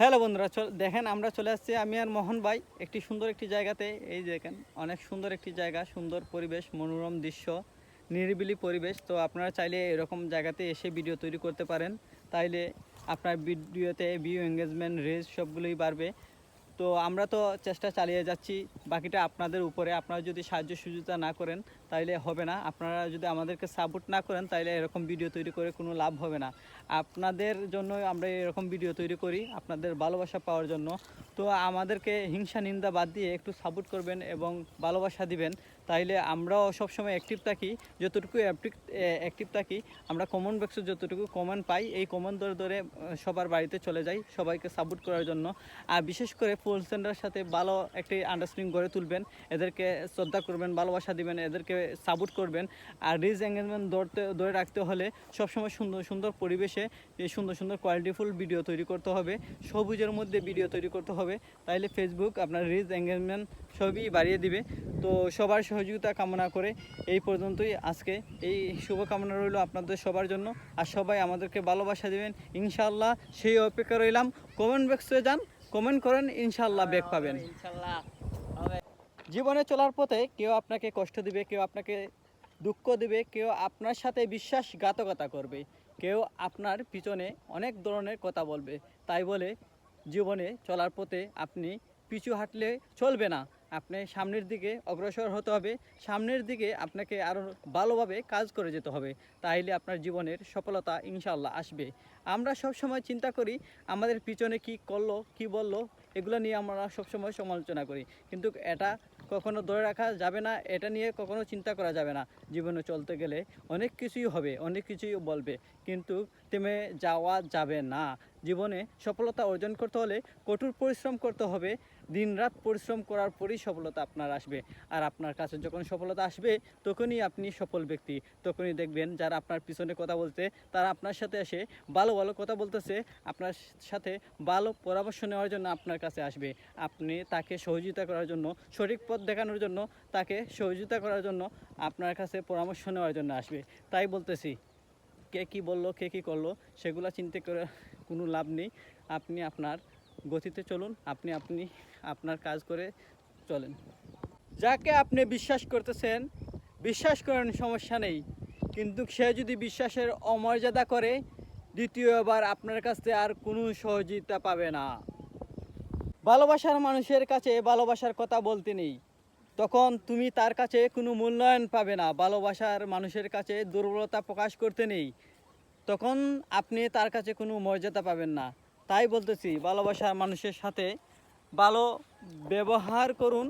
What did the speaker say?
Hello বন্ধুরা, চল দেখেন আমরা চলে আসছি আমি আর মোহন ভাই, একটি সুন্দর একটি জায়গাতে। এই দেখেন, অনেক সুন্দর একটি জায়গা, সুন্দর পরিবেশ, মনোরম দৃশ্য, নিরিবিলি পরিবেশ। তো আপনারা চাইলে এরকম জায়গাতে এসে ভিডিও তৈরি করতে পারেন। তাইলে আপনার ভিডিওতে ভিউ এঙ্গেজমেন্ট রেজ সবগুলোই বাড়বে। তো আমরা তো চেষ্টা চালিয়ে যাচ্ছি। বাকিটা আপনাদের উপরে। আপনারা যদি সাহায্য সুযোগিতা না করেন, তাইলে হবে না। আপনারা যদি আমাদেরকে সাপোর্ট না করেন, তাইলে এরকম ভিডিও তৈরি করে কোনো লাভ হবে না। আপনাদের জন্য আমরা এরকম ভিডিও তৈরি করি, আপনাদের ভালোবাসা পাওয়ার জন্য। তো আমাদেরকে হিংসা, নিন্দা বাদ দিয়ে একটু সাপোর্ট করবেন এবং ভালোবাসা দিবেন। তাইলে আমরাও সবসময় অ্যাক্টিভ থাকি। যতটুকু অ্যাক্টিভ থাকি, আমরা কমন বক্সে যতটুকু কমন পাই, এই কমন ধরে ধরে সবার বাড়িতে চলে যাই, সবাইকে সাপোর্ট করার জন্য। আর বিশেষ করে ফুল সেন্টারের সাথে ভালো একটি আন্ডারস্ট্যান্ডিং গড়ে তুলবেন, এদেরকে শ্রদ্ধা করবেন, ভালোবাসা দিবেন, এদেরকে সাপোর্ট করবেন। আর রিচ এঙ্গেজমেন্ট ধরতে, ধরে রাখতে হলে সবসময় সুন্দর সুন্দর পরিবেশে সুন্দর সুন্দর কোয়ালিটিফুল ভিডিও তৈরি করতে হবে। সবুজের মধ্যে ভিডিও তৈরি করতে হবে। তাইলে ফেসবুক আপনার রিচ এঙ্গেজমেন্ট সবই বাড়িয়ে দিবে। তো সবার সহযোগিতা কামনা করে এই পর্যন্তই। আজকে এই শুভকামনা রইল আপনাদের সবার জন্য। আর সবাই আমাদেরকে ভালোবাসা দিবেন। ইনশাআল্লাহ সেই অপেক্ষা রইলাম। কমেন্ট বক্সে যান। কমেন্ট করেন, ইনশাআল্লাহ ব্যাক পাবেন। জীবনে চলার পথে কেউ আপনাকে কষ্ট দিবে, কেউ আপনাকে দুঃখ দিবে, কেউ আপনার সাথে বিশ্বাসঘাতকতা করবে, কেউ আপনার পিছনে অনেক ধরনের কথা বলবে। তাই বলে, জীবনে চলার পথে আপনি পিছু হাঁটলে চলবে না। আপনি সামনের দিকে অগ্রসর হতে হবে। সামনের দিকে আপনাকে আরও ভালোভাবে কাজ করে যেতে হবে। তাইলে আপনার জীবনের সফলতা ইনশাল্লাহ আসবে। আমরা সব সময় চিন্তা করি, আমাদের পিছনে কি করল, কি বলল এগুলো নিয়ে আমরা সবসময় সমালোচনা করি। কিন্তু এটা কখনো ধরে রাখা যাবে না, এটা নিয়ে কখনো চিন্তা করা যাবে না। জীবনে চলতে গেলে অনেক কিছুই হবে, অনেক কিছুই বলবে। কিন্তু থেমে যাওয়া যাবে না। জীবনে সফলতা অর্জন করতে হলে কঠোর পরিশ্রম করতে হবে। দিনরাত পরিশ্রম করার পরই সফলতা আপনার আসবে। আর আপনার কাছে যখন সফলতা আসবে, তখনই আপনি সফল ব্যক্তি। তখনই দেখবেন যারা আপনার পিছনে কথা বলতে তারা আপনার সাথে এসে ভালো ভালো কথা বলতেছে। আপনার সাথে ভালো পরামর্শ নেওয়ার জন্য আপনার কাছে আসবে। আপনি তাকে সহযোগিতা করার জন্য, সঠিক পথ দেখানোর জন্য তাকে সহযোগিতা করার জন্য আপনার কাছে পরামর্শ নেওয়ার জন্য আসবে। তাই বলতেছি, কে কি বলল, কে কি করল, সেগুলো চিন্তা করে কোনো লাভ নেই। আপনি আপনার গতিতে চলুন, আপনি আপনি আপনার কাজ করে চলেন। যাকে আপনি বিশ্বাস করতেছেন, বিশ্বাস করেন সমস্যা নেই। কিন্তু সে যদি বিশ্বাসের অমর্যাদা করে, দ্বিতীয়বার আপনার কাছে আর কোনো সহযোগিতা পাবে না। ভালোবাসার মানুষের কাছে ভালোবাসার কথা বলতে নেই। তখন তুমি তার কাছে কোনো মূল্যায়ন পাবে না, ভালোবাসার মানুষের কাছে দুর্বলতা প্রকাশ করতে নেই। তখন আপনি তার কাছে কোনো মর্যাদা পাবেন না। তাই বলতেছি, ভালোবাসার মানুষের সাথে ভালো ব্যবহার করুন